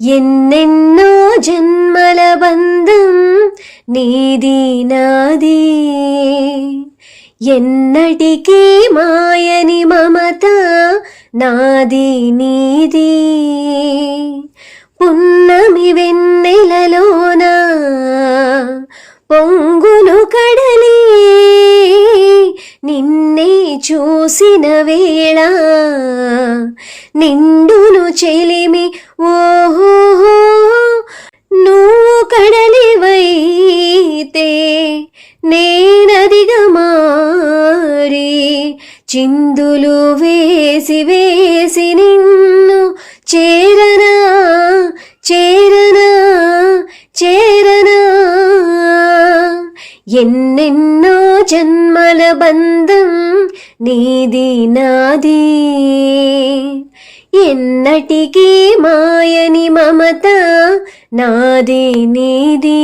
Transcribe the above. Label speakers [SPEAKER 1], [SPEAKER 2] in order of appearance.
[SPEAKER 1] ఎన్నెన్నో జన్మల బంధం నీది నాది ఎన్నటికీ మాయని మమత నాది నీది. పున్నమి వెన్నెలలోన పొంగును కడలి. నిన్నే చూసిన వేళ నిండును చెలిమి ఓహో నేనదిగా మారి చిందులు వేసి వేసి నిన్ను చేరనా చేరనా చేరనా. ఎన్నెన్నో జన్మల బంధం నీది నాది. ఎన్నటికీ మాయని మమత నాది నీది.